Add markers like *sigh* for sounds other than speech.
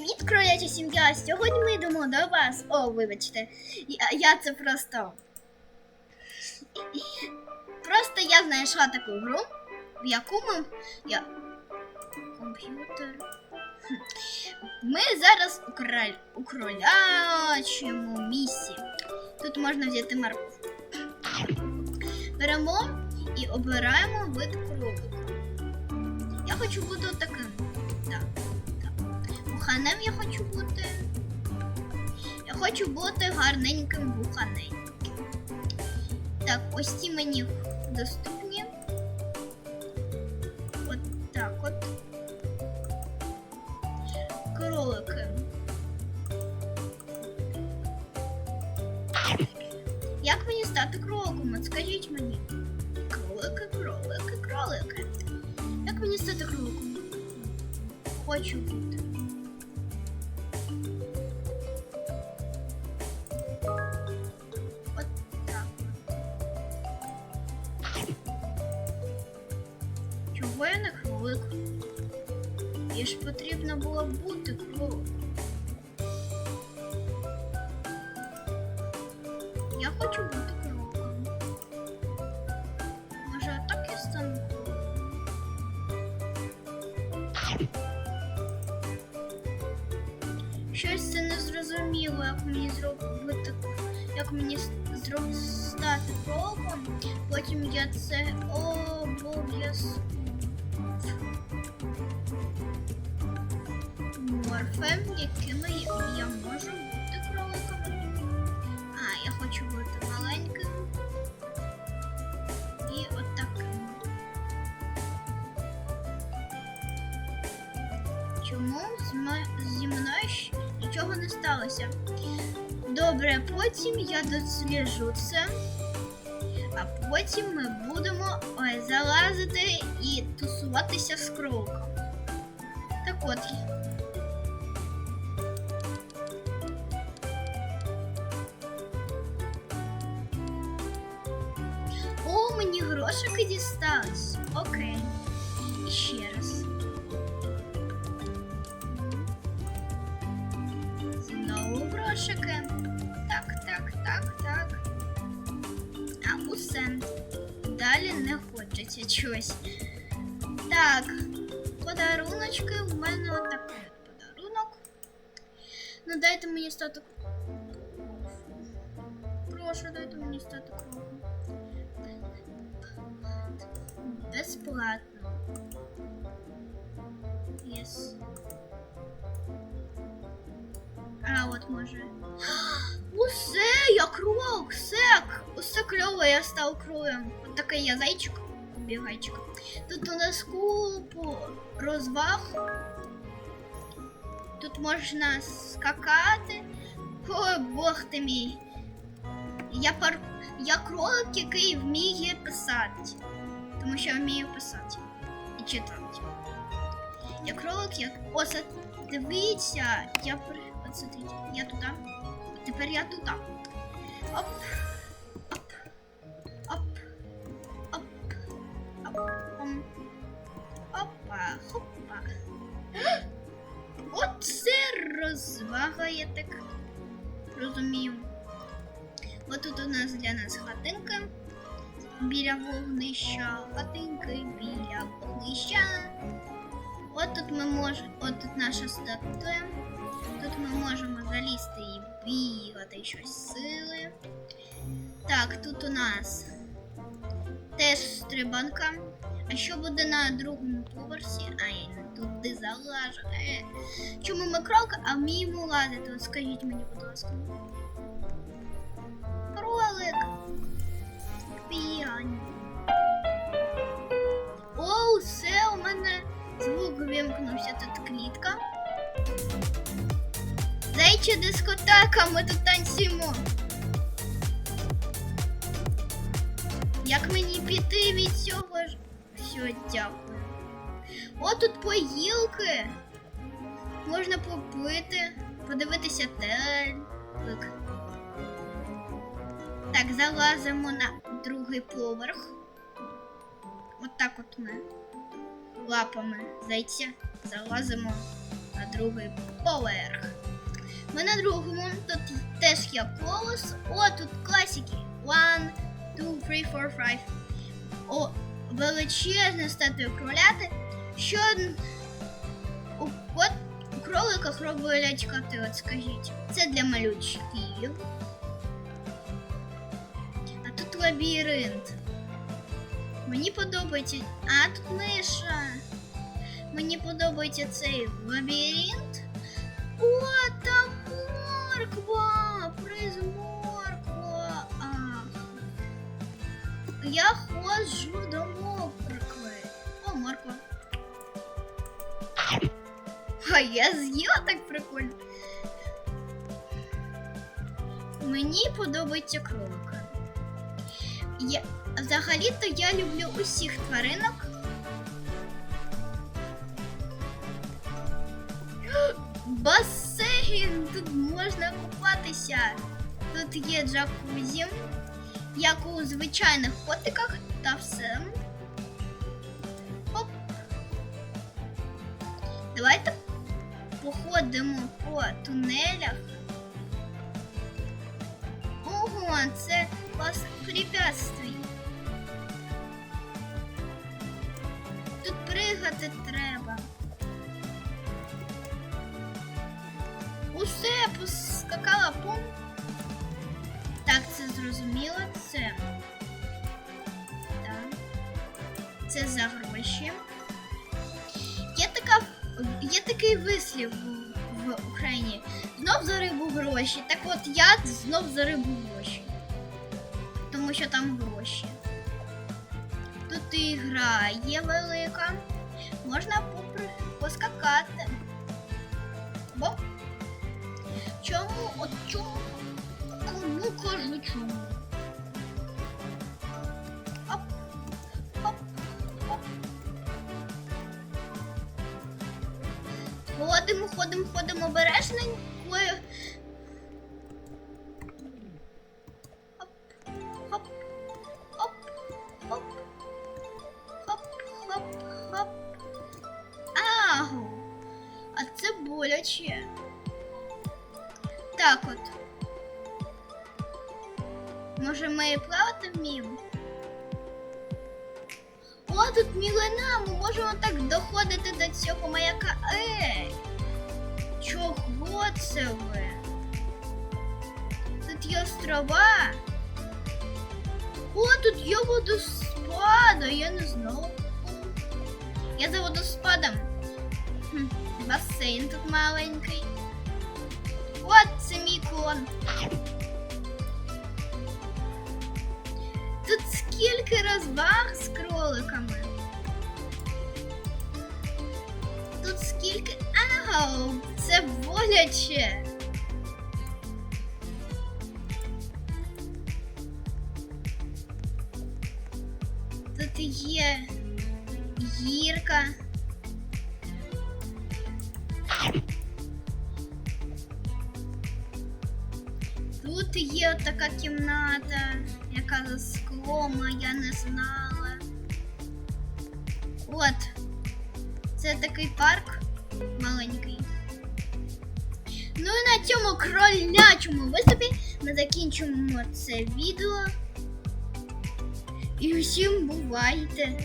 Привіт, кроляча сім'я! Сьогодні ми йдемо до вас. О, вибачте. Я, я це просто. Просто я знайшла таку гру, в яку ми. Я... Комп'ютер. Ми зараз у, кроль... місці. Тут можна взяти морковку. Беремо і обираємо вид кролика. Я хочу бути таким. Буханем я хочу бути. Я хочу бути гарненьким буханеньким. Так, ось ці мені доступні. От так от. Кролики. Як мені стати кроликом? От скажіть мені. Кролики, кролики, кролики. Як мені стати кроликом? Хочу бути. Чого я не кролик? Їй ж потрібно було бути кроликом. Я хочу бути кроликом. Може, так я стану кроликом? Щось це не зрозуміло, як мені зробити, як мені зроб- стати кроликом. Потім я це обов'язково. Морфем, якими я можу бути кроликом. А, я хочу бути маленьким. І от таким. Чому зі мною нічого не сталося? Добре, потім я досліджу це, а потім ми будемо залазити і тусуватися з кроликом. Так от. мені грошики дістались. Окей. І ще раз. Знову грошики. Так, так, так, так. А усе. Далі не хочеться чогось. Так, подаруночки у мене отакий от подарунок. Ну дайте мені стати. Прошу, дайте мені стати кругом. Безплатно. Єс. А, от може. Усе, *gasps* я кролик, все, усе кльово, я став кролем. От такий я зайчик, бігайчик. Тут у нас купу розваг. Тут можна скакати. Ой, бог ти мій. Я пар... я кролик, який вміє писати. Тому що я вмію писати і читати. Я кролик, як. Ось дивіться, я при. Смотрите, я туди. Тепер я туди. Оп. Оп. Оп. Оп. Оп. Ом. Опа. Хопа. Оце розвага, я так розумію. От тут у нас для нас хатинка. Біля вогнища, хатинки біля вогнища. От тут ми можемо, от тут наша статуя. Тут ми можемо залізти і бігати щось сили. Так, тут у нас теж стрибанка. А що буде на другому поверсі? Ай, не туди залажу. Е. Чому ми кролик, а вміємо лазити? От скажіть мені, будь ласка. Звук вимкнувся. Тут клітка. Зайча дискотека, ми тут танцюємо. Як мені піти від цього ж? Все, дякую. О, тут поїлки. Можна попити, подивитися телек. Так, залазимо на другий поверх. От так от ми лапами зайця залазимо на другий поверх. Ми на другому, тут теж є колос. О, тут класики. One, two, three, four, five. О, величезна статуя кроляти. Що у, от у кроликах роблять коти, от скажіть. Це для малючків. А тут лабіринт. Мені подобається. А тут. Мені подобається цей лабіринт. О, там морква! Приз морква. Я ходжу до моркви. О, морква. А я з'їла так прикольно. Мені подобається кролика. Я, взагалі-то я люблю усіх тваринок. *gasps* Басейн! Тут можна купатися. Тут є джакузі, як у звичайних котиках, та все. Оп. Давайте походимо по тунелях. Ого, це клас препятствий. Тут пригати треба. Усе поскакала пум. Так, це зрозуміло. Це. Так. Це за гроші. Є така є такий вислів в, в Україні. Знов за рибу гроші. Так от я знов за рибу гроші. Тому що там гроші. Тут і гра є велика. Можна поскакати. Бо чому? От чому? Кому кажу чому? Оп, оп, оп. Ходимо, ходимо, ходимо обережненько. тут мілина, ми можемо так доходити до цього маяка. Ей! Чого це ви? Тут є острова. О, тут є водоспад, а я не знала. Я за водоспадом. Хм, басейн тут маленький. От це мій клон. Тут скільки розваг з кроликами. Тут скільки. Ау, це боляче. Тут є гірка. Тут є така кімната, яка за склом, я не знала. От, це такий парк маленький. Ну і на цьому кролячому виступі ми закінчимо це відео. І всім бувайте!